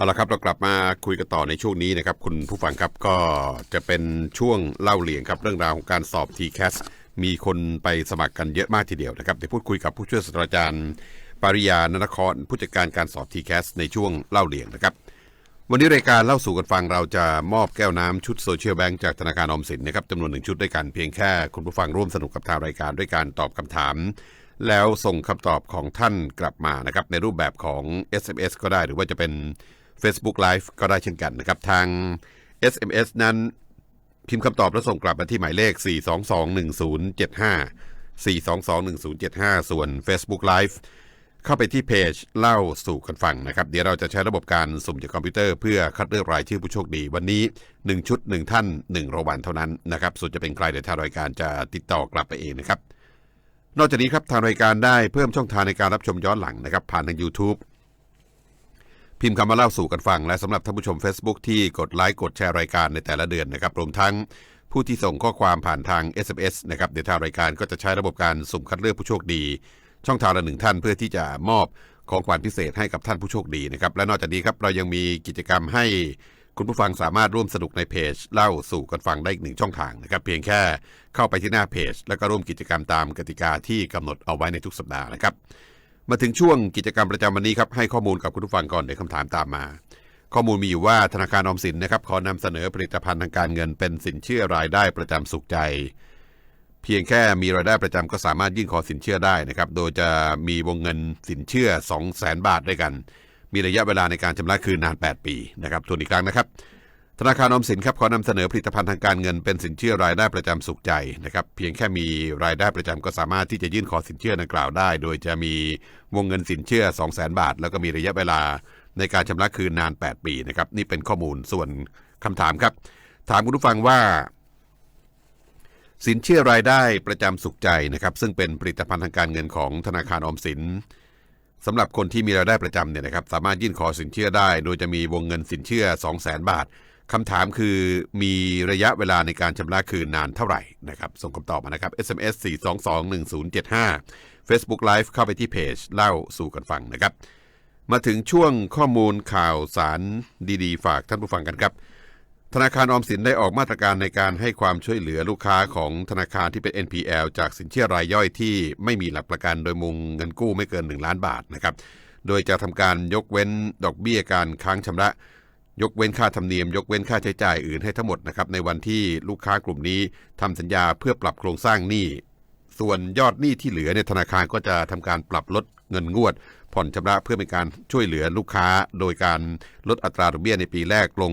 เอาละครับเรากลับมาคุยกันต่อในช่วงนี้นะครับคุณผู้ฟังครับก็จะเป็นช่วงเล่าเรียงครับเรื่องราวของการสอบ t c a s มีคนไปสมัครกันเยอะมากทีเดียวนะครับเดี๋ยวพูดคุยกับผู้ช่วยศาสตราจารย์ปริยานนคร ผู้จัดการการสอบ t c a s ในช่วงเล่าเรียงนะครับ วันนี้รายการเล่าสู่กันฟังเราจะมอบแก้วน้ำชุดโซเชียลแบงค์จากธนาคารออมสินนะครับจำนวนหนึ่งชุดด้วยกันเพียงแค่คุณผู้ฟังร่วมสนุกกับทางรายการด้วยการตอบคำถามแล้วส่งคำตอบของท่านกลับมานะครับในรูปแบบของ SMS ก็ได้หรือว่าจะเป็น Facebook Live ก็ได้เช่นกันนะครับ ทาง SMS นั้นพิมพ์คำตอบแล้วส่งกลับมาที่หมายเลข 4221075 4221075 ส่วน Facebook Live เข้าไปที่เพจเล่าสู่กันฟังนะครับ เดี๋ยวเราจะใช้ระบบการสุ่มจากคอมพิวเตอร์เพื่อคัดเลือกรายชื่อผู้โชคดี วันนี้ 1 ชุด 1 ท่าน1รางวัลเท่านั้นนะครับส่วนจะเป็นใครเดี๋ยวทางรายการจะติดต่อกลับไปเองนะครับ นอกจากนี้ครับทางรายการได้เพิ่มช่องทางในการรับชมย้อนหลังนะครับ ผ่านทาง YouTube พิมพ์คำมาเล่าสู่กันฟัง และสำหรับท่านผู้ชม Facebook ที่กดไลค์กดแชร์รายการในแต่ละเดือนนะครับรวมทั้งผู้ที่ส่งข้อความผ่านทาง SMS นะครับเดี๋ยวทางรายการก็จะใช้ระบบการสุ่มคัดเลือกผู้โชคดี ช่องทางละหนึ่งท่านเพื่อที่จะมอบของขวัญพิเศษให้กับท่านผู้โชคดีนะครับและนอกจากนี้ครับเรายังมีกิจกรรมให้คุณผู้ฟังสามารถร่วมสนุกในเพจเล่าสู่กันฟังได้อีกหนึ่งช่องทางนะครับเพียงแค่เข้าไปที่หน้าเพจ แล้วก็ร่วมกิจกรรมตามกติกาที่กำหนดเอาไว้ในทุกสัปดาห์นะครับ มาถึงช่วงกิจกรรมประจำวันนี้ครับให้ข้อมูลกับคุณผู้ฟังก่อนเดี๋ยวคำถามตามมา ข้อมูลมีอยู่ว่าธนาคารออมสินนะครับขอนำเสนอผลิตภัณฑ์ทางการเงินเป็นสินเชื่อรายได้ประจำสุขใจ เพียงแค่มีรายได้ประจำก็สามารถยื่นขอสินเชื่อได้นะครับโดยจะมีวงเงินสินเชื่อ 2 0 0 0 0 0 บาทด้วยกัน มีระยะเวลาในการชำระคืนนาน 8 ปีนะครับทวนอีกครั้งนะครับ ธนาคารออมสินครับขอนำเสนอผลิตภัณฑ์ทางการเงินเป็นสินเชื่อรายได้ประจำสุขใจนะครับเพียงแค่มีรายได้ประจำก็สามารถที่จะยื่นขอสินเชื่อดังกล่าวได้ โดยจะมีวงเงินสินเชื่อ 2 0 0 0 0 0 บาท แล้วก็มีระยะเวลาในการชำระคืนนาน 8 ปีนะครับนี่เป็นข้อมูลส่วนคำถามครับ ถามคุณผู้ฟังว่า สินเชื่อรายได้ประจำสุขใจนะครับซึ่งเป็นผลิตภัณฑ์ทางการเงินของธนาคารออมสินสำหรับคนที่มีรายได้ประจำเนี่ยนะครับสามารถยื่นขอสินเชื่อได้ โดยจะมีวงเงินสินเชื่อ 2 0 0 0 0 0 บาท คำถามคือมีระยะเวลาในการชำระคืนนานเท่าไหร่นะครับ ส่งคำตอบมานะครับ SMS 4221075 Facebook Live เข้าไปที่เพจเล่าสู่กันฟังนะครับ มาถึงช่วงข้อมูลข่าวสารดีๆ ฝากท่านผู้ฟังกันครับ ธนาคารออมสินได้ออกมาตรการในการให้ความช่วยเหลือลูกค้าของธนาคารที่เป็น NPL จากสินเชื่อรายย่อยที่ไม่มีหลักประกันโดยมุงเงินกู้ไม่เกิน 1 ล้านบาทนะครับ โดยจะทำการยกเว้นดอกเบี้ยการค้างชำระ ยกเว้นค่าธรรมเนียม ยกเว้นค่าใช้จ่ายอื่นให้ทั้งหมดนะครับในวันที่ลูกค้ากลุ่มนี้ทำสัญญาเพื่อปรับโครงสร้างหนี้ ส่วนยอดหนี้ที่เหลือเนี่ยธนาคารก็จะทำการปรับลดเงินงวด ผ่อนชำระเพื่อเป็นการช่วยเหลือลูกค้า โดยการลดอัตราดอกเบี้ยในปีแรกลง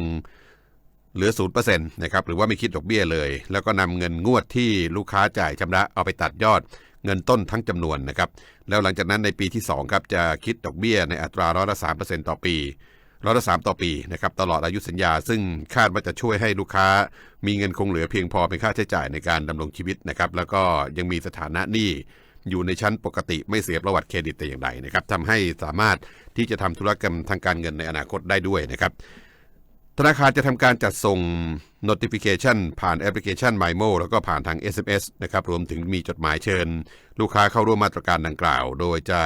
เหลือ0%นเปอร์เซ็นต์นะครับหรือว่าไม่คิดดอกเบี้ยเลย แล้วก็นำเงินงวดที่ลูกค้าจ่ายชำระเอาไปตัดยอดเงินต้นทั้งจำนวนนะครับแล้วหลังจากนั้นในปีที่2ครับจะคิดดอกเบี้ยในอัตราร้อยละ3%ต่อปี ร้อยละ3ต่อปีนะครับตลอดอายุสัญญา ซึ่งคาดว่าจะช่วยให้ลูกค้า มีเงินคงเหลือเพียงพอเป็นค่าใช้จ่ายในการดำรงชีวิตนะครับแล้วก็ยังมีสถานะหนี้อยู่ในชั้นปกติไม่เสียประวัติเครดิตแต่อย่างใดนะครับทำให้สามารถที่จะทำธุรกรรมทางการเงินในอนาคตได้ด้วยนะครับธนาคารจะทำการจัดส่ง notification ผ่านแอปพลิเคชัน MyMo แล้วก็ผ่านทาง SMS นะครับรวมถึงมีจดหมายเชิญ ลูกค้าเข้าร่วมมาตรการดังกล่าว โดยจะ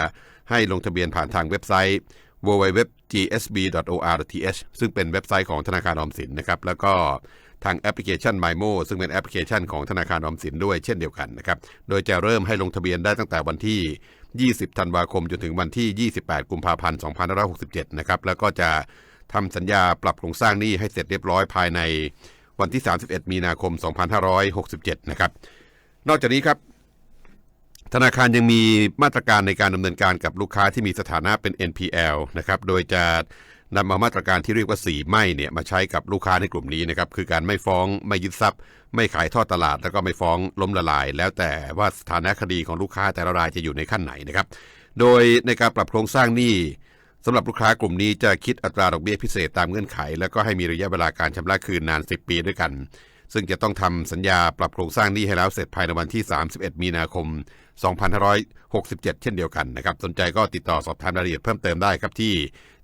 ให้ลงทะเบียนผ่านทางเว็บไซต์ www.gsb.or.th ซึ่งเป็นเว็บไซต์ของธนาคารออมสินนะครับ แล้วก็ทางแอปพลิเคชัน MyMo ซึ่งเป็นแอปพลิเคชันของธนาคารออมสินด้วยเช่นเดียวกันนะครับ โดยจะเริ่มให้ลงทะเบียนได้ตั้งแต่วันที่ 20 ธันวาคม จนถึงวันที่ 28 กุมภาพันธ์ 2567 นะครับ แล้วก็จะทำสัญญาปรับโครงสร้างหนี้ให้เสร็จเรียบร้อยภายในวันที่ 31 มีนาคม 2567 นะครับ นอกจากนี้ครับ ธนาคารยังมีมาตรการในการดำเนินการกับลูกค้าที่มีสถานะเป็น NPL นะครับ โดยจะนำมามาตรการที่เรียกว่าสีไม่เนี่ยมาใช้กับลูกค้าในกลุ่มนี้นะครับ คือการไม่ฟ้อง ไม่ยึดทรัพย์ ไม่ขายทอดตลาด แล้วก็ไม่ฟ้องล้มละลาย แล้วแต่ว่าสถานะคดีของลูกค้าแต่ละรายจะอยู่ในขั้นไหนนะครับ โดยในการปรับโครงสร้างหนี้สำหรับลูกค้ากลุ่มนี้จะคิดอัตราดอกเบี้ยพิเศษตามเงื่อนไข แล้วก็ให้มีระยะเวลาการชำระคืนนาน 10 ปีด้วยกัน ซึ่งจะต้องทำสัญญาปรับโครงสร้างหนี้ให้แล้วเสร็จภายในวันที่ 31 มีนาคม 2567 เช่นเดียวกันนะครับ สนใจก็ติดต่อสอบถามรายละเอียดเพิ่มเติมได้ครับที่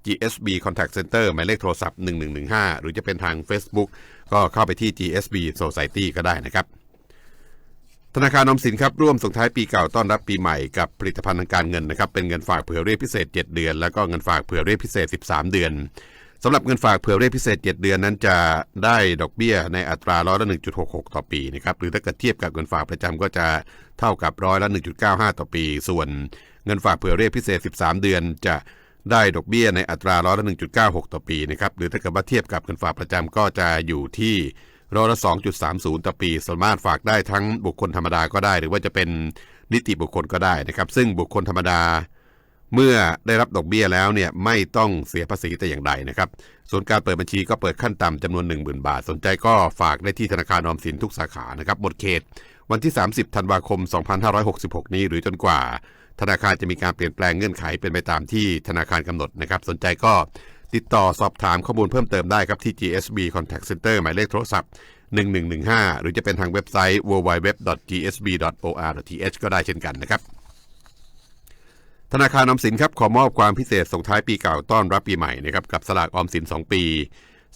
GSB Contact Center หมายเลขโทรศัพท์ 1115 หรือจะเป็นทาง Facebook ก็เข้าไปที่ GSB Society ก็ได้นะครับ ธนาคารออมสินครับร่วมส่งท้ายปีเก่าต้อนรับปีใหม่กับผลิตภัณฑ์ทางการเงินนะครับเป็นเงินฝากเผื่อเรียกพิเศษ 7 เดือน แล้วก็เงินฝากเผื่อเรียกพิเศษ 13 เดือน สำหรับเงินฝากเผื่อเรียกพิเศษ 7 เดือนนั้นจะได้ดอกเบี้ยในอัตราร้อยละ1.66 ต่อปีนะครับหรือถ้าเกิดเทียบกับเงินฝากประจำก็จะเท่ากับร้อยละ1.95 ต่อปี ส่วนเงินฝากเผื่อเรียกพิเศษ 13 เดือนจะได้ดอกเบี้ยในอัตราร้อยละ1.96 ต่อปีนะครับหรือถ้าเกิดว่าเทียบกับเงินฝากประจำก็จะอยู่ที่ร้อยละ 2.30 ต่อปี สามารถฝากได้ทั้งบุคคลธรรมดาก็ได้ หรือว่าจะเป็นนิติบุคคลก็ได้นะครับ ซึ่งบุคคลธรรมดา เมื่อได้รับดอกเบี้ยแล้วเนี่ยไม่ต้องเสียภาษีแต่อย่างใดนะครับ ส่วนการเปิดบัญชีก็เปิดขั้นต่ำจำนวน 10,000 บาท สนใจก็ฝากได้ที่ธนาคารออมสินทุกสาขานะครับหมดเขต วันที่ 30 ธันวาคม 2566 นี้หรือจนกว่า ธนาคารจะมีการเปลี่ยนแปลงเงื่อนไขเป็นไปตามที่ธนาคารกำหนดนะครับ สนใจก็ติดต่อสอบถามข้อมูลเพิ่มเติมได้ครับที่ GSB Contact Center หมายเลขโทรศัพท์ 1115 หรือจะเป็นทางเว็บไซต์ www.gsb.or.th ก็ได้เช่นกันนะครับ ธนาคารออมสินครับขอมอบความพิเศษส่งท้ายปีเก่าต้อนรับปีใหม่นะครับกับสลากออมสิน 2 ปี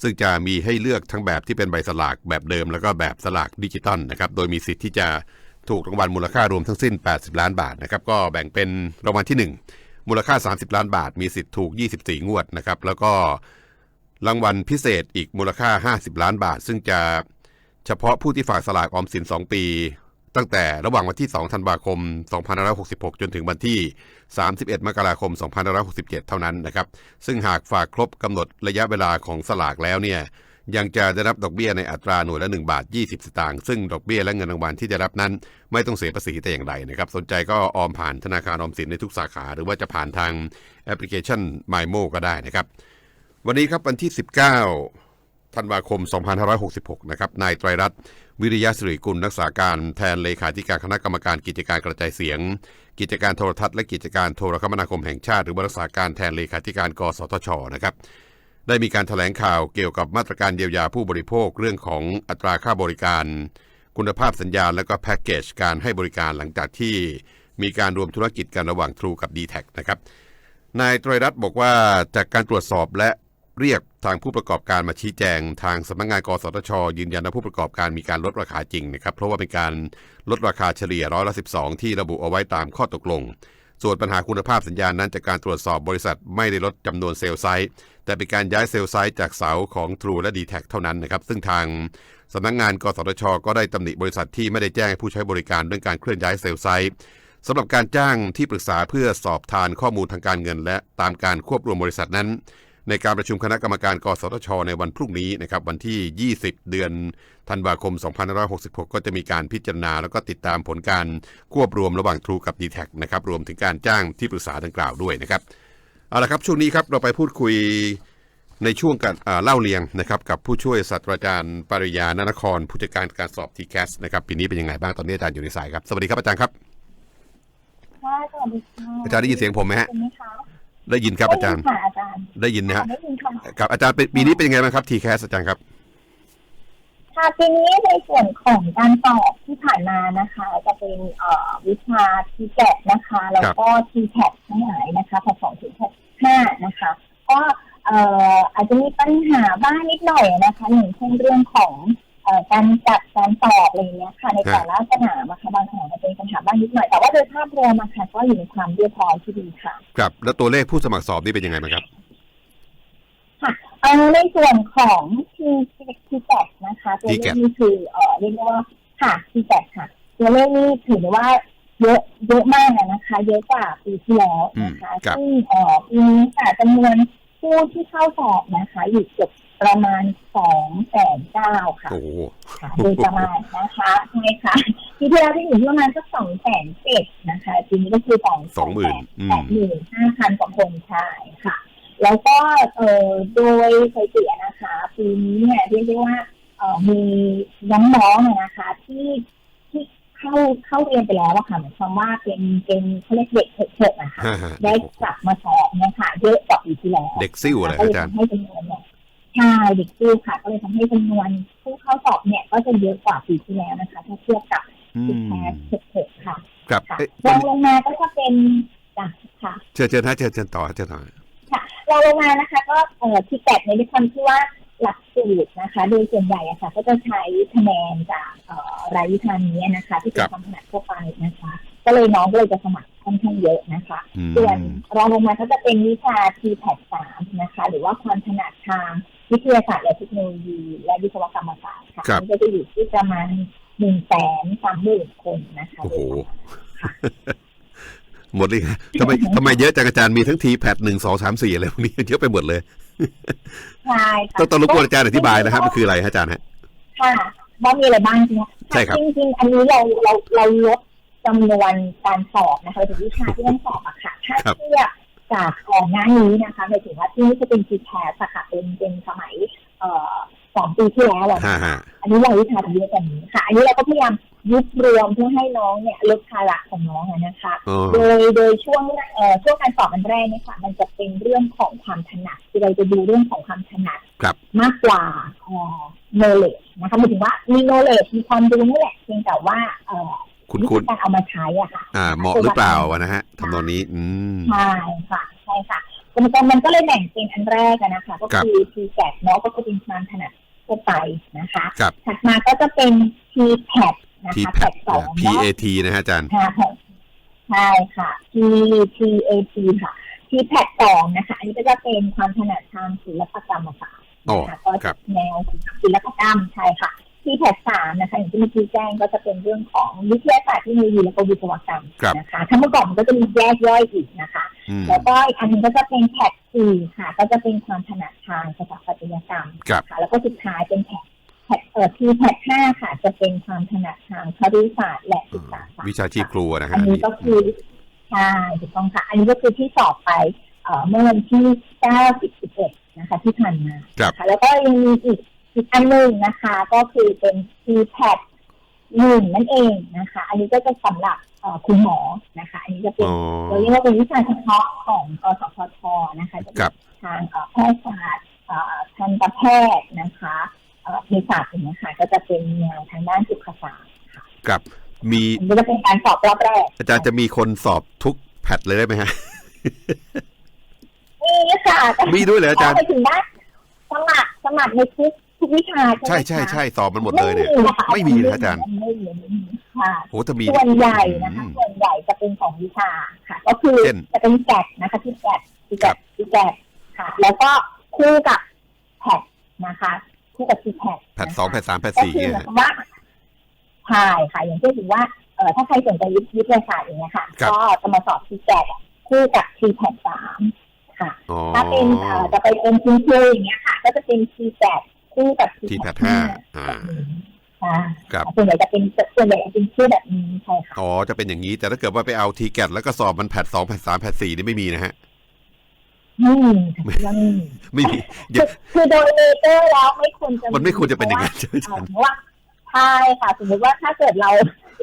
ซึ่งจะมีให้เลือกทั้งแบบที่เป็นใบสลากแบบเดิม แล้วก็แบบสลากดิจิตอลนะครับโดยมีสิทธิ์ที่จะถูกรางวัลมูลค่ารวมทั้งสิ้น 80 ล้านบาทนะครับก็แบ่งเป็นรางวัลที่ 1 มูลค่า 30 ล้านบาท มีสิทธิ์ถูก 24 งวดนะครับแล้วก็รางวัลพิเศษอีกมูลค่า 50 ล้านบาท ซึ่งจะเฉพาะผู้ที่ฝากสลากออมสิน 2 ปี ตั้งแต่ระหว่างวันที่ 2 ธันวาคม 2566 จนถึงวันที่ 31 มกราคม 2567 เท่านั้นนะครับ ซึ่งหากฝากครบกำหนดระยะเวลาของสลากแล้วเนี่ย ยังจะได้รับดอกเบี้ยในอัตราหน่วยละ 1 บาท 20 สตางค์ ซึ่งดอกเบี้ยและเงินรางวัลที่จะรับนั้น ไม่ต้องเสียภาษีแต่อย่างใดนะครับ สนใจก็ออมผ่านธนาคารออมสินในทุกสาขา หรือว่าจะผ่านทางแอปพลิเคชัน MyMo ก็ได้นะครับ วันนี้ครับวันที่ 19 ธันวาคม 2566 นะครับ นายไตรรัตน์ วิริยะสิริกุลรักษาการแทนเลขาธิการคณะกรรมการกิจการกระจายเสียง กิจการโทรทัศน์และกิจการโทรคมนาคมแห่งชาติ หรือว่ารักษาการแทนเลขาธิการกสทชนะครับได้มีการถแถลงข่าวเกี่ยวกับมาตรการเยียวยาผู้บริโภคเรื่องของอัตราค่าบริการ คุณภาพสัญญาณและก็แพ็กเกจการให้บริการหลังจากที่มีการรวมธุรกิจกันระหว่าง True กับ d t แทนะครับนายตรยรัตน์บอกว่าจากการตรวจสอบและ เรียกทางผู้ประกอบการมาชี้แจง ทางสำนักงานกสทช ยืนยันว่าผู้ประกอบการมีการลดราคาจริงนะครับ เพราะว่าเป็นการลดราคาเฉลี่ยร้อยละ12 ที่ระบุเอาไว้ตามข้อตกลง ส่วนปัญหาคุณภาพสัญญาณนั้นจากการตรวจสอบบริษัทไม่ได้ลดจำนวนเซลล์ไซต์ แต่เป็นการย้ายเซลล์ไซต์จากเสาของ True และ d t แทเท่านั้นนะครับ ซึ่งทางสำนักงาน กสทช ก็ได้ตำหนิบริษัทที่ไม่ได้แจ้งให้ผู้ใช้บริการเรื่องการเคลื่อนย้ายเซลล์ไซต์สำหรับการจ้างที่ปรึกษาเพื่อสอบทานข้อมูลทางการเงิน และตามการควบรวมบริษัทนั้น ในการประชุมคณะกรรมการกสทช ในวันพรุ่งนี้นะครับวันที่ 20 เดือนธันวาคม 2566 ก็จะมีการพิจารณา แล้วก็ติดตามผลการควบรวมระหว่าง True กับ d t แทนะครับรวมถึงการจ้างที่ปรึกษาดังกล่าวด้วยนะครับเอาละครับช่วงนี้ครับเราไปพูดคุยในช่วงการอ่าเล่าเรียงนะครับกับผู้ช่วยศาสตราจารย์ปริยานนคร ผู้จัดการการสอบ t c a s นะครับปีนี้เป็นยังไงบ้างตอนนี้อาจารย์อยู่ในสายครับสวัสดีครับอาจารย์ครับค่ะสวัสดีค่ะอาจารย์ได้ยินเสียงผมไหมฮะเป็น ไหมคะได้ยินครับอาจารย์ ได้ยินค่ะอาจารย์ได้ยินนะฮะได้ยินค่ะครับอาจารย์เป็นปีนี้เป็นยังไงบ้างครับ t c a s อาจารย์ครับ ค่ะทีนี้ในส่วนของการสอบที่ผ่านมานะคะ จะเป็นเอ่อวิชาทีแกนะคะ แล้วก็ทีแททั้งหลายนะคะผสมถึงแทห้านะคะ ก็เอ่ออาจจะมีปัญหาบ้างนิดหน่อยนะคะอย่างเช่นเรื่องของเอ่อ การจัดการสอบอะไรอย่างเงี้ยค่ะ ในแต่ละสนามนะคะบางสนามมันเป็นปัญหาบ้างนิดหน่อยแต่ว่าโดยภาพรวมอะค่ะก็อยู่ในความเรียบร้อยที่ดีค่ะ ครับ แล้วตัวเลขผู้สมัครสอบนี่เป็นยังไงบ้างครับค่ะเอ่อในส่วนของทีทีแตนะคะตัวเลข TCAT นี่คือเอ่อเรียกได้ว่าค่ะทีแตค่ะ ตัวเลขนี่ถือได้ว่าเยอะเยอะมากอะนะคะ เยอะกว่าปีที่แล้วนะคะอืมครับซึ่งเอ่อปีนี้ค่ะจำนวนผู้ที่เข้าสอบนะคะ อยู่เกือบ ประมาณสองแสนเก้าค่ะ โอ้โหค่ะโดยประมาณนะคะใช่ค่ะปีที่แล้วที่อยู่ที่ประมาณสักสองแสนเจ็ดนะคะปีนี้ก็คือสองสองหมื่นอืแปมดหมื่นห้าพันกว่าคนใช่ค่ะ แล้วก็เอ่อโดยสถิติอะนะคะปีนี้เนี่ยเรียกได้ว่าเอ่อมีน้องๆอะนะคะ ที่ที่เข้าเข้าเรียนไปแล้วอะค่ะหมายความว่าเป็นเป็นเขาเรียกเด็กเถิดๆนะคะฮ่าฮ่าได้กลับมาสอบเนี่ยค่ะเยอะกว่าปีที่แล้วเด็กซิ่วเลยก็เลอายจารย์ทำให้จำนวนเนี่ย ใช่เด็กซิ่วค่ะ ก็เลยทำให้จำนวนผู้เข้าสอบเนี่ยก็จะเยอะกว่าปีที่แล้วนะคะ ถ้าเทียบกับอืปีมแคสเถิดๆค่ะครับค่ะเอ๊ะรองลงมาก็จะเป็นจ้ะค่ะเชิญเชิญฮะเชิญเชิญต่อเชิญต่อค่ะรองลงมานะคะ ก็เอ่อที่แปดในด้วยความที่ว่าหลักสูตรนะคะ โดยส่วนใหญ่อะค่ะ ก็จะใช้คะแนนจากเอ่อรายวิชานี้นะคะ ที่เป็นความถนัดทั่วไปนะคะ ก็เลยน้องก็เลยจะสมัครค่อนข้างเยอะนะคะอืมส่วนรองลงมาก็จะเป็นวิชา t p a สามนะคะ หรือว่าความถนัดทาง วิทยาศาสตร์และเทคโนโลยี และวิศวกรรมศาสตร์ค่ะครับมันก็จะอยู่ที่ประมาณหนึ่งแสนสามหมื่นคนนะคะโอ้โหหมดเลยฮะทำไมทำไมเยอะจังอาจารย์มีทั้งทีแพดหนึ่งสองสามสี่อะไรพวกนี้เยอะไปหมดเลยใช่ค่ะต้องต้องรบกวนอาจารย์อธิบายนะครับมันคืออะไรฮะอาจารย์ฮะค่ะว่ามีอะไรบ้างจริงไหมใช่ครับจริงๆอันนี้เราเราเราลดจำนวนการสอบนะคะถึงวิชาที่ต้องสอบอะค่ะ ถ้าเทียบ จากก่อนหน้านี้นะคะหมายถึงว่าที่นี่จะเป็นจีแคสค่ะเป็นเป็นสมัยเอ่อสองปีที่แล้วอะฮ่านะคะฮ่าอันนี้เราวิชาเยอะกว่านี้ค่ะ อันนี้เราก็พยายามยุบรวมเพื่อให้น้องเนี่ยลดภาระของน้องอะนะคะอ๋อโดยโดยช่วงเอ่อช่วงการสอบอันแรกเนี่ยค่ะ มันจะเป็นเรื่องของความถนัดคือเราจะดูเรื่องของความถนัดครับมากกว่าเอ่อ knowledge นะคะหมายถึงว่ามี knowledge มีความรู้นี่แหละเพียงแต่ว่าเอ่อ คุณวิคุธีณการเอามาใช้อะค่ะอ่าเหมาะหรือเปล่าอะนะฮะทำนองนี้ อืมใช่ค่ะใช่ค่ะมันก็มันก็เลยแบ่งเป็นอันแรกอะนะคะ ก็คือ t p a t เนาะก็คือเป็นความถนัดทั่วไปนะคะครับถัดมาก็จะเป็น t p a t นะทีคะแพแพดดสอง P เนาะ A T นะฮะอาจารย์ค่ะใช่ค่ะ T T A T ค่ะ T แพดสองนะคะ อันนี้ก็จะเป็นความถนัดทางศิลปกรรมศาสตร์อ๋อนะคะก็ครับแนวศิลปกรรมใช่ค่ะ T แพดสามนะคะอย่างที่เมื่อกี้แจ้งก็จะเป็นเรื่องของวิทยาศาสตร์เทคโนโลยีและก็วิศวกรรมครับนะคะถ้าเมื่อก่อนมันก็จะมีแยกย่อยอีกนะคะอืมแล้วก็อีกอันหนึงก็จะเป็นแพดสี่ค่ะ ก็จะเป็นความถนัดทางสถาปัตยกรรมครับค่ะแล้วก็สุดท้ายเป็นแพดแพดเอ่อทีแพดห้าค่ะ จะเป็นความถนัดทางครุศาสตร์และศึกษาศาสตร์วิชาชีพครูนะอัฮะนนี้ก็คือใช่ถูกต้องค่ะ อันนี้ก็คือที่สอบไปเอ่อเมื่อวันที่เก้าสิบสิบเอ็ดนะคะที่ผ่านมาครับนะคะแล้วก็ยังมีอีก อีกอันหนึ่งนะคะ ก็คือเป็น t p a t หนึ่งนั่นเองนะคะ อันนี้ก็จะสำหรับเอ่อคุณหมอนะคะ อันนี้จะเป็นอ๋อเราเรียกว่าเป็นวิชาเฉพาะของกสพทนะคะจะครัเป็นบทางเอ่อแพทยศาสตร์เอ่อทันตแพทย์นะคะเอ่อเภสัชอย่างเงี้ยค่ะก็จะเป็นแนวทางด้านสุขศาสตร์ครับมีอันนี้จะเป็นการสอบรอบแรกอาจารย์จะมีคนสอบทุกแพทเลยได้ไหมฮะมีค่ะแต่มีด้วยเหรออาจารย์ไปถึงได้สมัครสมัครในทุก ทุกวิชาใช่ไหมใช่คะใช่ใช่สอบมันหมดเลยเนี่ยไม่มีนะคะไม่มีนะอาจารย์ ไม่มีไม่มีค่ะโอ้ถ้ามี ส่วนใหญ่นะคะ อืมส่วนใหญ่จะเป็นของวิชาค่ะ ก็คือเช่นจะเป็นแกดนะคะที่แกดที่แกครัดบที่แกดค่ะ แล้วก็คู่กับแพดนะคะคู่กับที่แพดแพทสองแพทสามแพทก็สี่คือเนี่ยหมายฮะ ความว่าใช่ค่ะ อย่างเช่นถือว่าเอ่อถ้าใครสนใจวิทยาศาสตร์อย่างเงี้ยค่ะ ครับ ก็จะมาสอบที่แกดคู่กับทีแพดสามค่ะ อ๋อ ถ้าเป็นเอ่อจะไปเป็นคุณครูอย่างเงี้ยค่ะ ก็จะเป็นทีแปด คู่กับทีทีแพแปทดห้าห้าอ่าค่ะครับส่วนใหญ่จะเป็นส่วนใหญ่จะเป็นชื่อแบบนี้ใช่ค่ะอ๋อจะเป็นอย่างนี้ แต่ถ้าเกิดว่าไปเอาทีแกตแล้วก็สอบมันแพทสองแพทสามแพทสี่นี่ไม่มีนะฮะไม่มีค่ะไม่มีไม่มีเดี๋คืยวอคือโดยเนเจอร์แล้วไม่ควรจะมันไม่ควรจะเป็นอย่างนั้นเพใช่ไหมอาจารย์ราะว่าใช่ค่ะสมมติว่าถ้าเกิดเรา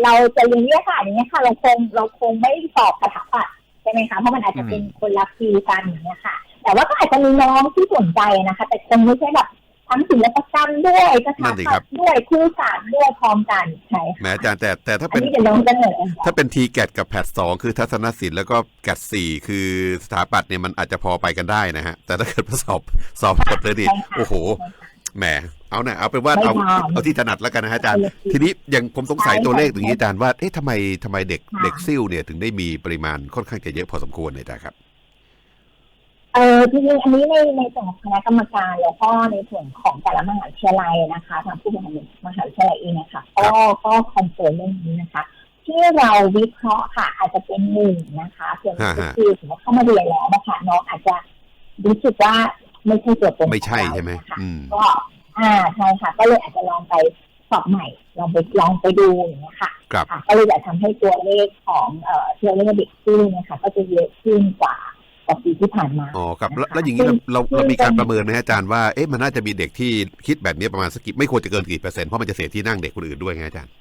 เราจะเรียนวิทยาศาสตร์อย่างเงี้ยค่ะ เราคงเราคงไม่สอบสถาปัตย์ใช่ไหมคะเพราะมันอาจจะเป็นคนละฟีลกันอย่างเงี้ยค่ะ แต่ว่าก็อาจจะมีน้องที่สนใจนะคะ แต่คงไม่ใช่แบบ ทั้งศิลปกรรมด้วยสถานั่นสิคปัรัตบย์ด้วยครูศาสตร์ด้วยพร้อมกันใช่แหมค่ะอาจารย์แต่แต่ถ้าอัเป็นนนี้เดี๋ยวน้องจะเหนื่อยกันถ้าเป็นทีแกตกับแพทสองคือทัศนศิลป์แล้วก็แกตสี่คือสถาปัตย์เนี่ยมันอาจจะพอไปกันได้นะฮะ แต่ถ้าเกิดมาสอบสอบหมดเลยดิใช่ค่ะ โอ้โห แหม เอาน่ะเอาเป็นว่าเอาไม่ได้เอาที่ถนัดแล้วกันนะฮะอาจารย์ ทีนี้อย่างผมสงสัยใช่ค่ะตัวเลขอย่างนี้อาจารย์ว่า เอ๊ะทำไมทำไมเด็กค่ะ เด็กซิ่วเนี่ยถึงได้มีปริมาณค่อนข้างจะเยอะพอสมควรเลยอาจารย์ครับเออจริงๆอันนี้ในในส่วนของคณะกรรมการแล้วก็ในส่วนของแต่ละมหาวิทยาลัยนะคะทางผู้บริหารมหาวิทยาลัยเองนะคะก็ก็คอนเฟิร์มเรื่องนี้นะคะที่เราวิเคราะห์ค่ะ อาจจะเป็นหนึ่งนะคะส่วนหนึ่งก็ฮะฮะคือถือว่าเข้ามาเรียนแล้วนะคะน้องอาจจะรู้สึกว่าไม่ใช่ตัวตนไม่ใช่ของเราใช่ไหมนะคะอืมก็อ่าใช่ค่ะ ก็เลยอาจจะลองไปสอบใหม่ ลองไปลองไปดูอย่างเงี้ยค่ะครับค่ะก็เลยจะทำให้ตัวเลขของเอ่อตัวเลขเด็กซิ่งเนี่ยค่ะก็จะเยอะขึ้นกว่า กว่าปีที่ผ่านมาอ๋อครับแล้วนะคะแล้วอย่างนี้เราเราซึ่งเรามีการซึ่งประเมินไหมฮะอาจารย์ว่าเอ๊ะมันน่าจะมีเด็กที่คิดแบบนี้ประมาณสักกี่ไม่ควรจะเกินกี่เปอร์เซ็นต์เพราะมันจะเสียที่นั่งเด็กคนอื่นด้วยไงอาจารย์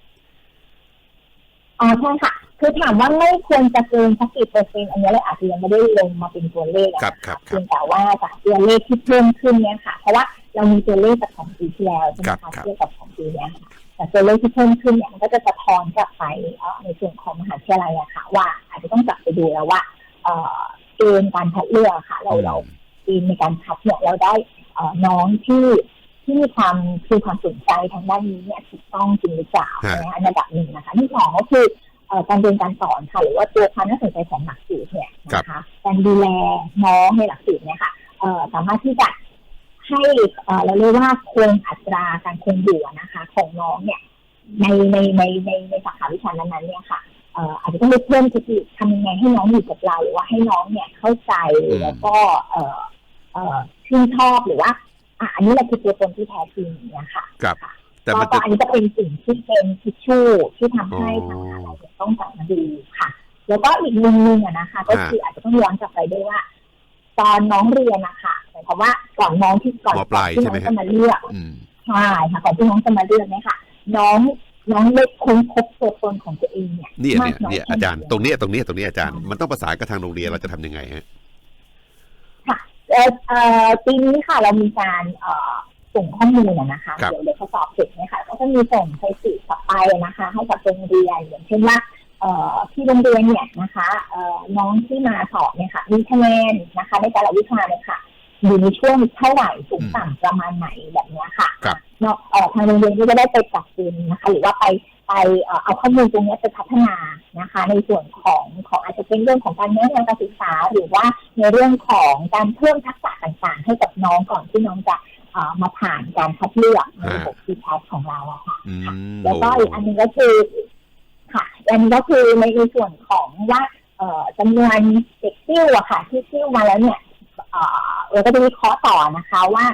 อ๋อใช่ค่ะคือถามว่าไม่ควรจะเกินสักกี่เปอร์เซ็นต์อันนี้เราอาจจะยังไม่ได้ลงมาเป็นตัวเลขอะครับนะครัคะบคเพีรับยงแต่ว่าจากตัวเลขที่เพิ่มขึ้นเนี่ยค่ะ เพราะว่าเรามีตัวเลขจากของปีที่แล้วใช่ไหมครัคะบครับเทียบกับของปีเนี้ยค่ะแต่ตัวเลขที่เพิ่มขึ้นเนี่ยมันก็จะสะท้อนกลับไปเอ่อในส่วนของมหาวิทยาลัยอะค่ะ ว่าอาจจะต้องกลับไปดูแล้วว่า เอ่อเกณฑ์การคัดเลือกค่ะ เราเราเกณฑ์ในการคัดเนี่ยเราได้เอ่อน้องที่ที่มีความคือความสนใจทางด้านนี้เนี่ยถูกต้องจริงหรือเปล่าฮะนะอันดับหนึ่งนะคะที่สองก็คือเอ่อการเรียนการสอนค่ะหรือว่าตัวความน่าสนใจของหลักสูตรเนี่ยครับนะคะการดูแลน้องในหลักสูตรเนี่ยค่ะเอ่อสามารถที่จะให้เอ่อเราเรียกว่าคงอัตราการคงอยู่อะนะคะ ของน้องเนี่ยในในในในในสาขาวิชานั้นๆเนี่ยค่ะเอ่ออาจจะต้องไปเพิ่มเทคนิคทำยังไงให้น้องอยู่กับเราหรือว่าให้น้องเนี่ยเข้าใจอืมแล้วก็เอ่อเอ่อชื่นชอบหรือว่าอะอันนี้แหละคือตัวตนที่แท้จริงอย่างเงี้ยค่ะครับค่ะแต่ก็มันก็จะอันนี้จะเป็นสิ่งที่เป็นทิชชู่ที่ทำให้อ๋อทางมหาลัยเนี่ยต้องจับมาดูค่ะ แล้วก็อีกมุมหนึงอะนะคะ ก็ฮะคืออาจจะต้องย้อนกลับไปด้วยว่า ตอนน้องเรียนนะคะหมายความว่าก่อนน้องที่ก่อนมปลายที่ใช่น้ไหมองฮะจะมาเลือกอืมใช่ค่ะก่อนที่น้องจะมาเลือกเนี่ยค่ะ น้อง น้องได้ค้นพบตัวตนของตัวเองเนี่ยเนี่ยมาเนี่ยกน้อยเนี่ยแค่อาจารย์ไหนตรงเนี้ยตรงเนี้ยตรงเนี้ยอาจารย์มันต้องประสานกับทางโรงเรียนเราจะทำยังไงฮะเอ่อเอ่อปีนี้ค่ะเรามีการเอ่อส่งข้อมูลอะนะคะครับเดี๋ยวเดี๋ยวเขาสอบเสร็จเนี่ยค่ะก็จะมีส่งไปสื่อต่อไปนะคะ ให้กับโรงเรียนอย่างเช่นว่าเอ่อที่โรงเรียนเนี่ยนะคะเอ่อน้องที่มาสอบเนี่ยค่ะ มีคะแนนนะคะในแต่ละวิชาเนี่ยค่ะอยู่ในช่วงเท่าไหร่สูงต่ำประมาณไหนแบบเนี้ยค่ะครับเนาะเอ่อทางโรงเรียนก็จะได้ไปปรับปรุงนะคะ หรือว่าไปไปเอ่อเอาข้อมูลตรงเนี้ยไปพัฒนานะคะ ในส่วนของของอาจจะเป็นเรื่องของการแนะนำการศึกษา หรือว่าในเรื่องของการเพิ่มทักษะต่างๆ ให้กับน้องก่อนที่น้องจะเอ่อมาผ่านการคัดเลือกในระบบ t ีแของเราอะค่ะอืมแล้วก็โอ้อีกอันหนึงก็คือค่ะอันนี้ก็คือในในส่วนของว่าเอ่อจำนวนเด็กซิ่วอะค่ะ ที่ซิ่วมาแล้วเนี่ยเอ่อเราก็จะวิเคราะห์ต่อนะคะว่า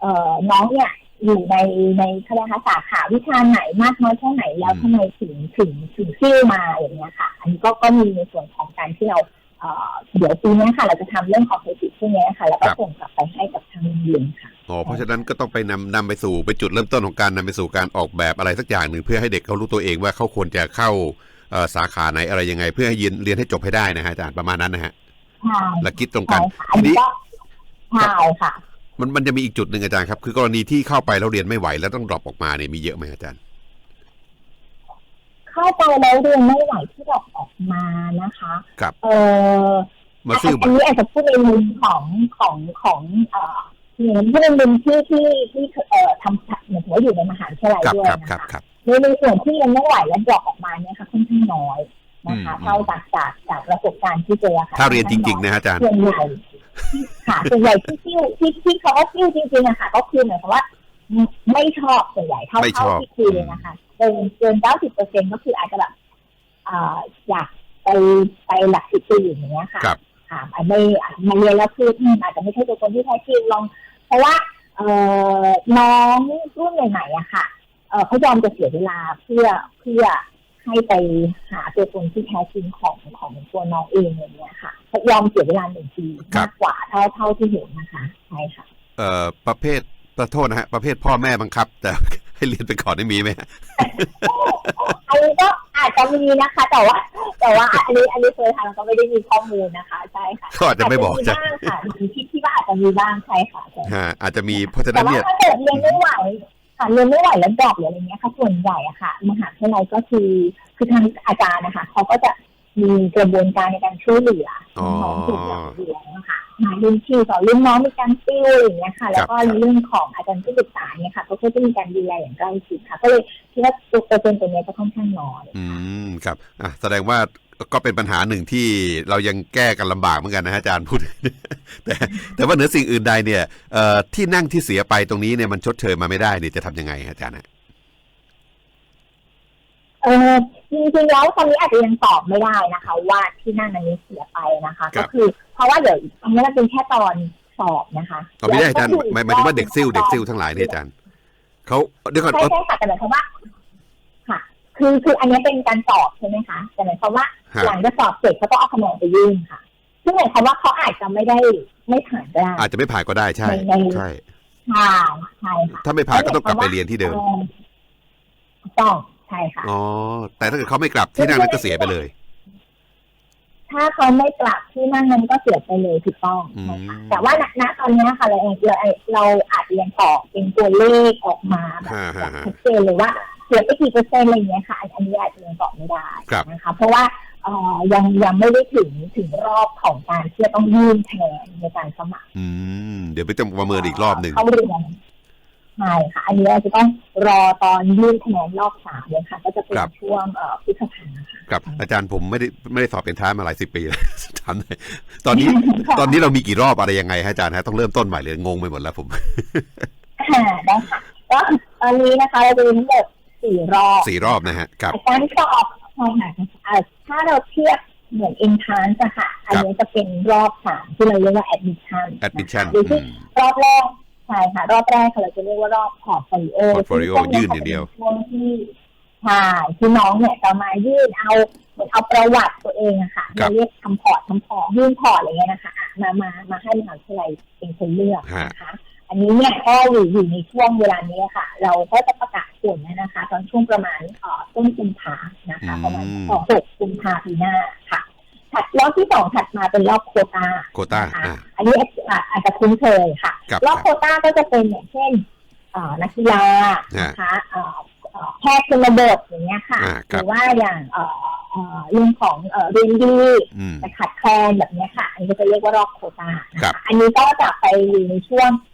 เอ่อน้องเนี่ย อยู่ในในเขาเรียกคะสาขาวิชาไหนมากน้อยแค่ไหนแล้วอืมทำไมถึงถึงถึงซิ่วมาอย่างเงี้ยค่ะ อันนี้ก็ก็มีในส่วนของการที่เราเอ่อเดี๋ยวปีนี้ค่ะเราจะทำเรื่องของเทคนิคพวกเนี้ยค่ะแล้วก็ส่งกลับไปให้กับทางโรงเรียนค่ะอ๋อเพราะฉะนั้นก็ต้องไปนำนำไปสู่ไปจุดเริ่มต้นของการนำไปสู่การออกแบบอะไรสักอย่างหนึ่งเพื่อให้เด็กเขารู้ตัวเองว่าเขาควรจะเข้าเอ่อสาขาไหนอะไรยังไง เพื่อให้เรียนเรียนให้จบให้ได้นะฮะอาจารย์ประมาณนั้นนะฮะใช่และคิดตรงกัใช่นค่ะอันทีนี้นี้ก็ใช่ค่ะ มันมันจะมีอีกจุดหนึ่งอาจารย์ครับ คือกรณีที่เข้าไปแล้วเรียนไม่ไหว แล้วต้องดรอปออกมาเนี่ยมีเยอะไหมอาจารย์ เข้าไปแล้วเรียนไม่ไหวที่ดอกออกมานะคะครับเออมาซื้ออันนี้อาจจะพูดในมุมของของของเอ่อเหมือนพูดในมุมที่ที่ที่เอ่อทำเหมือนว่าอยู่ในมหาวิทยาลัยครับด้วยครับนะครัคะบครับในในส่วนที่เรียนไม่ไหวแล้วดรอปออกมาเนี่ยค่ะค่อนข้างน้อยนะคะอืมเท่าจากจากจากประสบการณ์ที่เจอค่ะถ้าเรียนจริงๆนะฮะอาจารย์ส่วนใหญ่ ค่ะส่วนใหญ่ที่ที่ที่ที่เขาว่าที่จริงๆอะค่ะ ก็คือหมายความว่าไม่ชอบส่วนใหญ่เท่าไม่ชเท่าอบที่คุยเลยนะคะเกินเกินเก้าสิบเปอร์เซ็นก็คืออาจจะแบบอ่าอยากไปไปหลักสิบปีอย่างเงี้ยค่ะครับค่ะอาจไม่อาจมาเรียนแล้วคืออืมอาจจะไม่ใช่ตัวตนที่แท้จริงลอง เพราะว่าเอ่อน้องรุ่นใหม่ๆอะค่ะเอ่อเขายอมจะเสียเวลาเพื่อเพื่อ ให้ไปหาตัวตนที่แท้จริงของของตัวน้องเองอย่างเงี้ยค่ะเขายอมเสียเวลาหนึ่งปีครัมาบกกว่าเท่าเท่าที่เห็นนะคะใช่ค่ะ เอ่อประเภทประโทษนะฮะประเภทพ่อแม่บังคับ แต่ให้เรียนไปก่อนได้มีไหมฮะอันนี้ก็อาจจะมีนะคะ แต่ว่า แต่ว่าอันนี้อันนี้เคยทำก็ไม่ได้มีข้อมูลนะคะใช่ค่ะก็อาจจะไม่บอกอาจจ้ะจะมีบ้างค่ะมีที่ที่ว่าอาจจะมีบ้างใช่ค่ะใช่ฮะอาจจะมีเพราะฉะแต่นั้นว่าเนี่ยถ้าเกิดเรียนไม่ไหว ค่ะเรียนไม่ไหวแล้วดรอปหรืออะไรเงี้ยค่ะส่วนใหญ่อะค่ะมหาวิทยาลัยก็คือคือทางอาจารย์นะคะเขาก็จะมีกระบวนการในการช่วยเหลืออ๋อน้องถูกหลังเรียนนะคะหารุ่นพี่สอนรุ่นน้องมีการติวอย่างเงี้ยค่ะ แล้วก็ในเรื่องของอาจารย์ผู้ศึกษาเนี่ยค่ะก็จะมีการดูแลอย่างใกล้ชิดค่ะ ก็เลยคิดว่าตัวเปอร์เซ็นต์ตัวเนี้ยจะค่อนข้างน้อยอืมครับอะแสดงว่า ก็เป็นปัญหาหนึ่งที่เรายังแก้กันลำบากเหมือนกันนะฮะอาจารย์พูด แต่แต่ว่าเหนือสิ่งอื่นใดเนี่ยเอ่อที่นั่งที่เสียไปตรงนี้เนี่ยมันชดเชยมาไม่ได้เนี่ยจะทำยังไงฮะอาจารย์ฮะเออจริงๆแล้วตอนนี้อาจจะยังตอบไม่ได้นะคะ ว่าที่นั่นอันนี้เสียไปนะคะครัก็บคือเพราะว่าเดี๋ยวอันนี้มันเป็นแค่ตอนสอบนะคะเอาไม่ได้อาจารย์แล้วก็หมายหมายถึงว่าเด็กซิ่วเด็กซิ่วทั้งหลายเนี่ยอาจารย์เขาเดี๋ยวก่อนใช่เอ้าใช่ค่ะแต่หมายความว่า ค่ะคือคืออันนี้เป็นการสอบใช่ไหมคะแต่หมายความว่าฮะหลังจากสอบเสร็จเขาต้องเอาคะแนนไปยื่นค่ะซึ่งหมายความว่าเขาอาจจะไม่ได้ไม่ผ่านก็ได้อาจจะไม่ผ่านก็ได้ใช่ในในใช่ใช่ใช่ค่ะถ้าไม่ผ่านก็ต้องกลับไปเรียนที่เดิมออถูกต้องใช่ค่ะอ๋อแต่ถ้าเกิดเขาไม่กลับที่นั่งนั้นก็เสียไปเลย ถ้าเขาไม่กลับที่นั่นมันก็เสียไปเลยถูกต้องอืมใช่ค่ะแต่ว่าณณตอนนี้ค่ะเราเองเราเราอาจจะยังตอบเป็นตัวเลขออกมาแบบฮะฮะฮะชัดเจนเลยว่า เสียไปกี่เปอร์เซ็นต์อะไรอย่างเงี้ยค่ะ อันนี้อาจจะยังตอบไม่ได้ครับนะคะ เพราะว่าเอ่อยังยังไม่ได้ถึงถึงรอบของการที่จะต้องยื่นคะแนนในการสมัคร อืม เดี๋ยวไปต้องประเมินอีกรอบหนึ่งเข้าเรียนใช่ค่ะ อันนี้เราจะต้องรอตอนยื่นคะแนนรอบสามเลยค่ะ ก็จะเป็นครับช่วงเอ่อพฤษภาค่ะครับ อาจารย์ผมไม่ได้ไม่ได้สอบเป็นท้ายมาหลายสิบปีแล้วถามหน่อยตอนนี้ตอนนี้เรามีกี่รอบอะไรยังไงฮะอาจารย์ฮะต้องเริ่มต้นใหม่เลยงงไปหมดแล้วผมค่ะได้ค่ะก็ตอนนี้นะคะเราจะมีทั้งหมด สี่รอบสี่รอบนะฮะครับการสอบใช่ค่ะเอ่อถ้าเราเทียบเหมือน entrance อะค่ะ อันนี้จะเป็นรอบสามที่เราเรียกว่า admission นะคะ admission หรือที่อืมรอบแรกใช่ค่ะ รอบแรกเราจะเรียกว่ารอบ portfolio portfolio ซึ่งยื่นอย่างเดียวช่วงที่ใช่ที่น้องเนี่ยจะมายื่นเอาเหมือนเอาประวัติตัวเองอะค่ะครัเราบเรียกทำพอร์ตทำพอร์ตยื่นพอร์ตอะไรเงี้ยนะคะอะมามามาให้มหาวิทยาลัยเป็นคนเลือกนะคะ อันนี้เนี่ยก็อยู่อยู่ในช่วงเวลานี้ค่ะ เราก็จะประกาศผลนะคะ ตอนช่วงประมาณเอ่อต้นกุมภานะคะ ประมาณอืมเอ่อหกกุมภาปีหน้าค่ะถัดรอบที่สองถัดมาเป็นรอบโควตาโควต้านะคะอ่าอันนี้อาอาจจะคุ้นเคยค่ะครับรอบคโครับวต้าก็จะเป็นอย่างเช่นเอ่อนักกีฬานะคะเอ่อเอ่อแพทย์ชนบทอย่างเงี้ยค่ะอ่าหครับรือว่าอย่างเอ่อเอ่อเรื่องของเอ่อเรียนดีอืมแต่ขาดแคลนแบบเนี้ยค่ะ อันนี้ก็จะเรียกว่ารอบโควตานะครัคะบอันนี้ก็จะไปอยู่ในช่วงเอ่อ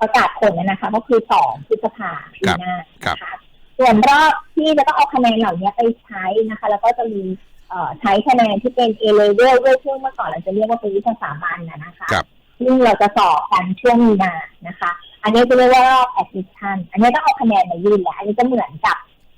ประกาศผลนะคะก็คือสองพฤษภาปีหน้านะคะส่วนรอบที่จะต้องเอาคะแนนเหล่านี้ไปใช้นะคะ แล้วก็จะมีเอ่อใช้คะแนนที่เป็น A level ด้วยซึ่งเมื่อก่อนเราจะเรียกว่าเป็นวิชาสามัญนะนะคะครับซึ่งเราจะสอบกันช่วงมีนานะคะ อันนี้จะเรียกว่ารอบ admission อันนี้ต้องเอาคะแนนมายื่นแล้วอันนี้จะเหมือนกับ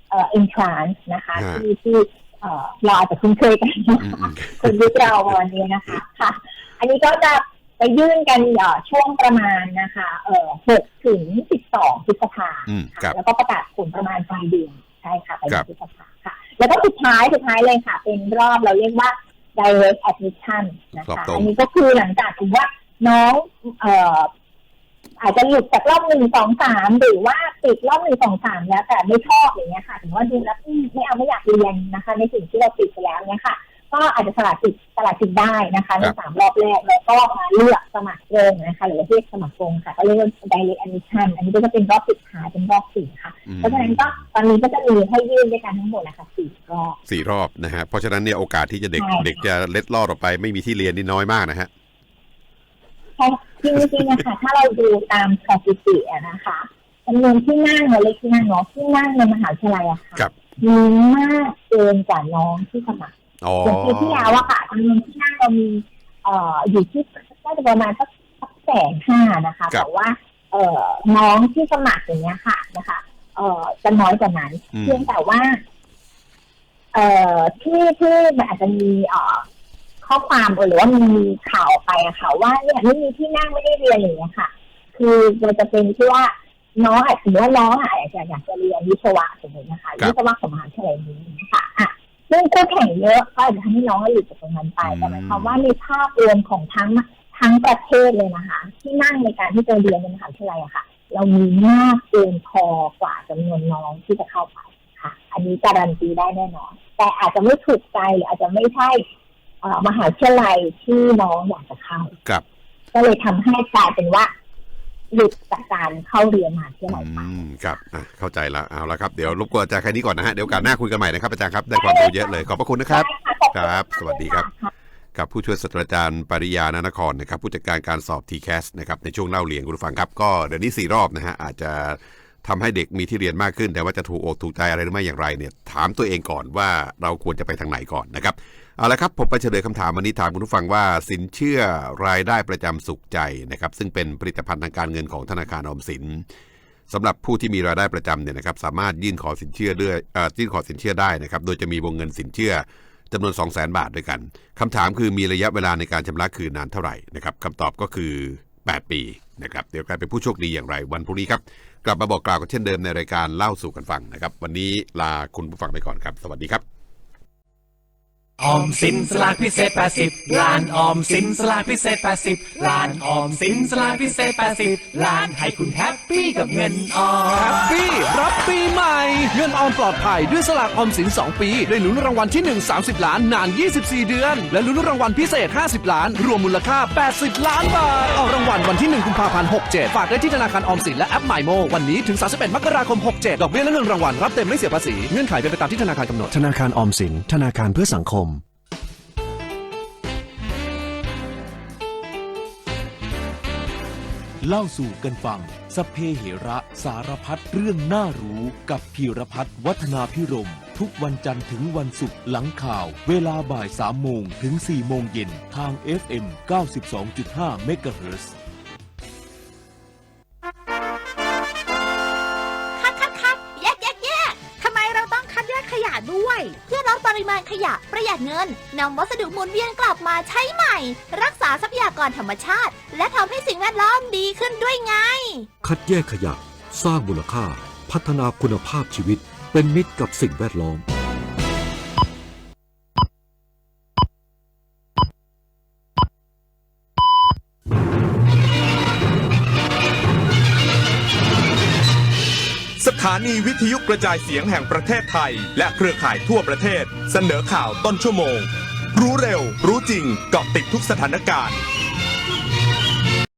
เอ่อ entrance นะคะฮะที่ที่เอ่อเราอาจจะคุ้นเคยกันอืนะมคะอืมคนยุคเราวันนี้นะคะค่ะ อันนี้ก็จะ ไปยื่นกันเอ่อช่วงประมาณนะคะเอ่อ6ถึง12พฤษภาอืมคค่ะรับแล้วก็ประกาศผลประมาณปลายเดือนใช่ค่ะปลายคเดืรัอบนพฤษภาค่ะ แล้วก็สุดท้ายสุดท้ายเลยค่ะ เป็นรอบเราเรียกว่า direct admission นะรอบคะตรงอันนี้ก็คือหลังจากถือว่าน้องเอ่ออาจจะหลุดจากรอบหนึ่งสองสามหรือว่าติดรอบหนึ่งสองสามแล้วแต่ไม่ชอบอย่างเงี้ยค่ะถือว่าดูแล้วอืมไม่เอาไม่อยากเรียนนะคะ ในสิ่งที่เราติดไปแล้วเนี่ยค่ะ ก็อาจจะสละสิทธิ์สละสิทธิ์ได้นะคะในครับสามรอบแรกแล้วก็มาเลือกสมัครตรงนะคะ หรือว่าเรียกสมัครตรงค่ะ ก็เรียกว่า direct admission อันนี้ก็จะเป็นรอบสุดท้ายเป็นรอบสี่ค่ะอืมเพราะฉะนั้นก็ตอนนี้ก็จะมีให้ยื่นด้วยกันทั้งหมดนะคะสี่รอบสี่รอบนะฮะเพราะฉะนั้นเนี่ยโอกาสที่จะเด็กใช่เด็กจะเล็ดลอดออกไปไม่มีที่เรียนนี่น้อยมากนะฮะใช่จริงจริงๆนะคะถ้าเราดูตามสถิติอะนะคะจำนวนที่นั่งเราเล็กที่นั่งเนาะที่นั่งในมหาวิทยาลัยอะค่ะครับมีมากเกินกว่าน้องที่สมัคร อ๋ออย่างปีที่แล้วอะค่ะจำนวนที่นั่งเรามีเอ่ออยู่ที่น่าจะประมาณสักสักแสนห้านะคะครับแต่ว่า เอ่อน้องที่สมัครอย่างเงี้ยค่ะนะคะ เอ่อจะน้อยกว่านั้นอืมเพียงแต่ว่า เอ่อที่ที่มันอาจจะมีเอ่อข้อความหรือว่ามีข่าวไปอะค่ะว่าเนี่ยไม่มีที่นั่งไม่ได้เรียนอย่างเงี้ยค่ะ คือมันจะเป็นที่ว่าน้องอาจถือว่าน้องอาจจะอยากจะเรียนวิศวะสมมตินะคะครับวิศวะของมหาวิทยาลัยนี้นะคะอะ ซึ่งคู่แข่งเยอะก็อาจจะทำให้น้องหลุดจากตรงนั้นไปแต่หมายความว่าในภาพรวมของทั้งทั้งประเทศเลยนะคะ ที่นั่งในการที่จะเรียนในมหาวิทยาลัยอะค่ะ เรามีมากเกินพอกว่าจำนวนน้องที่จะเข้าไปค่ะ อันนี้การันตีได้แน่นอน แต่อาจจะไม่ถูกใจหรืออาจจะไม่ใช่เอ่อมหาวิทยาลัยที่น้องอยากจะเข้าครับก็เลยทำให้กลายเป็นว่า หลุดจากการเข้าเรียนมหาวิทยาลัยไปอืมครับอะเข้าใจละเอาละครับ เดี๋ยวรบกวนอาจารย์แค่นี้ก่อนนะฮะ เดี๋ยวโอกาสหน้าคุยกันใหม่นะครับอาจารย์ครับ ได้ความรู้เยอะเลย ขอบพระคุณนะครับ ได้ค่ะขอณครับ สวัสดีครับค่ะกับผู้ช่วยศาสตราจารย์ปริยานานครนะครับผู้จัดการการสอบ t c a s นะครับในช่วงเล่าเรียนคุณผู้ฟังครับก็เดี๋ยวนี้สี่รอบนะฮะอาจจะทำให้เด็กมีที่เรียนมากขึ้น แต่ว่าจะถูกอกถูกใจอะไรหรือไม่อย่างไรเนี่ยถามตัวเองก่อนว่าเราควรจะไปทางไหนก่อนนะครับ เอาละครับ ผมไปเฉลยคำถามวันนี้ถามคุณผู้ฟังว่า สินเชื่อรายได้ประจำสุขใจนะครับซึ่งเป็นผลิตภัณฑ์ทางการเงินของธนาคารออมสินสำหรับผู้ที่มีรายได้ประจำเนี่ยนะครับสามารถยื่นขอสินเชื่อด้วยเอ่อยื่นขอสินเชื่อได้นะครับโดยจะมีวงเงินสินเชื่อจำนวน 2 0 0 0 0 0 บาทด้วยกันคำถามคือมีระยะเวลาในการชำระคืนนานเท่าไหร่นะครับคำตอบก็คือ 8 ปีนะครับเดี๋ยวใครเป็นผู้โชคดีอย่างไร วันพรุ่งนี้ครับกลับมาบอกกล่าวกันเช่นเดิมในรายการเล่าสู่กันฟังนะครับวันนี้ลาคุณผู้ฟังไปก่อนครับ สวัสดีครับ ออมสินสลากพิเศษ 80 ล้านออมสินสลากพิเศษ 80 ล้านออมสินสลากพิเศษ 80 ล้านให้คุณแฮปปี้กับเงินออมแฮปปี้รับปีใหม่ เงินออมปลอดภัยด้วยสลากออมสิน 2 ปี ได้ลุ้นรางวัลที่ 1 30 ล้านนาน 24 เดือน และลุ้นรางวัลพิเศษ 50 ล้าน รวมมูลค่า 80 ล้านบาทออกรางวัลวันที่ 1 กุมภาพันธ์67 ฝากได้ที่ธนาคารออมสินและแอปหมายโมวันนี้ถึง 31 มกราคม 67 ดอกเบี้ยและเงินรางวัลรับเต็มไม่เสียภาษีเงื่อนไขเป็นไปตามที่ธนาคารกำหนดธนาคารออมสินธนาคารเพื่อสังคม เล่าสู่กันฟัง สเพเหระสารพัดเรื่องน่ารู้กับพีรพัฒน์วัฒนาพิรม ทุกวันจันทร์ถึงวันศุกร์หลังข่าว เวลาบ่าย3โมงถึง4โมงเย็นทาง FM 92.5เมกะเฮิรตซ์คัดคัดคัดแยกแยกแยกทำไมเราต้องคัดแยกขยะด้วย เพื่อลดปริมาณขยะประหยัดเงินนำวัสดุหมุนเวียนกลับมาใช้ใหม่ รักษาทรัพยากรธรรมชาติ และทำให้สิ่งแวดล้อมดีขึ้นด้วยไง คัดแยกขยะ สร้างมูลค่า พัฒนาคุณภาพชีวิต เป็นมิตรกับสิ่งแวดล้อม สถานีวิทยุกระจายเสียงแห่งประเทศไทย และเครือข่ายทั่วประเทศ เสนอข่าวต้นชั่วโมง รู้เร็ว รู้จริงเกาะติดทุกสถานการณ์